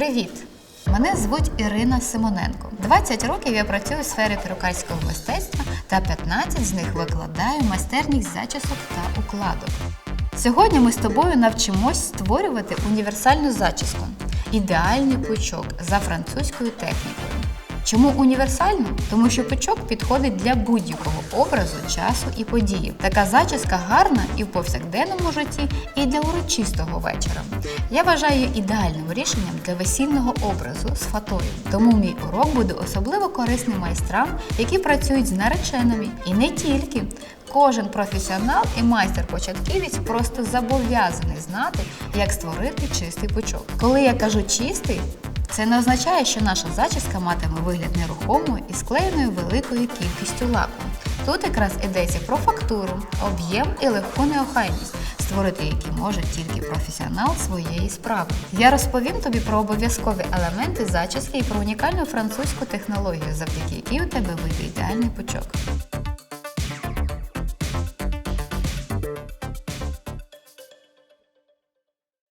Привіт! Мене звуть Ірина Симоненко. 20 років я працюю у сфері перукарського мистецтва та 15 з них викладаю майстерність зачісок та укладок. Сьогодні ми з тобою навчимось створювати універсальну зачіску ідеальний пучок за французькою технікою. Чому універсальну? Тому що пучок підходить для будь-якого образу, часу і події. Така зачіска гарна і в повсякденному житті, і для урочистого вечора. Я вважаю ідеальним рішенням для весільного образу з фатою. Тому мій урок буде особливо корисним майстрам, які працюють з нареченими. І не тільки. Кожен професіонал і майстер-початківець просто зобов'язаний знати, як створити чистий пучок. Коли я кажу чистий, це не означає, що наша зачіска матиме вигляд нерухомою і склеєною великою кількістю лаку. Тут якраз йдеться про фактуру, об'єм і легку неохайність, створити які може тільки професіонал своєї справи. Я розповім тобі про обов'язкові елементи зачіски і про унікальну французьку технологію, завдяки якій у тебе вийде ідеальний пучок.